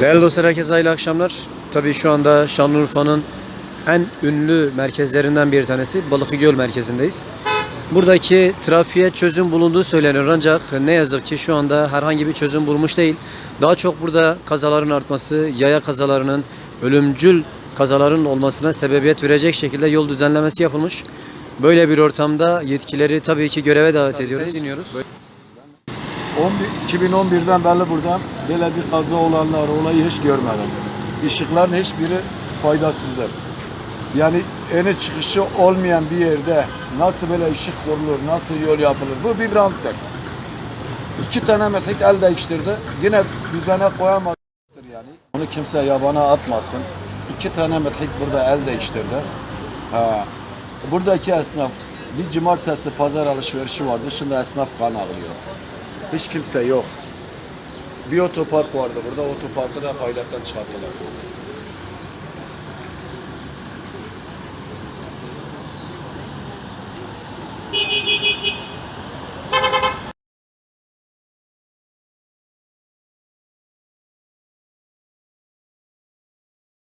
Değerli dostlar herkese hayırlı akşamlar. Tabii şu anda Şanlıurfa'nın en ünlü merkezlerinden bir tanesi Balıklıgöl merkezindeyiz. Buradaki trafiğe çözüm bulunduğu söyleniyor ancak ne yazık ki şu anda herhangi bir çözüm bulmuş değil. Daha çok burada kazaların artması, yaya kazalarının, ölümcül kazaların olmasına sebebiyet verecek şekilde yol düzenlemesi yapılmış. Böyle bir ortamda yetkileri tabii ki göreve davet ediyoruz. dinliyoruz. 11 2011'den beri buradan böyle bir kaza olanlar olayı hiç görmedim. Işıkların hiçbiri faydasızdır. Yani eni çıkışı olmayan bir yerde nasıl böyle ışık kurulur, nasıl yol yapılır? Bu bir ranttır. İki tane metrik el değiştirdi. Yine düzene koyamadır yani. Onu kimse yabana atmasın. İki tane metrik burada el değiştirdi. Ha. Buradaki esnaf bir cumartesi pazar alışverişi var. Dışında esnaf kan ağlıyor. Hiç kimse yok. Bir otopark vardı burada. Otoparkı da faydadan çıkarttılar.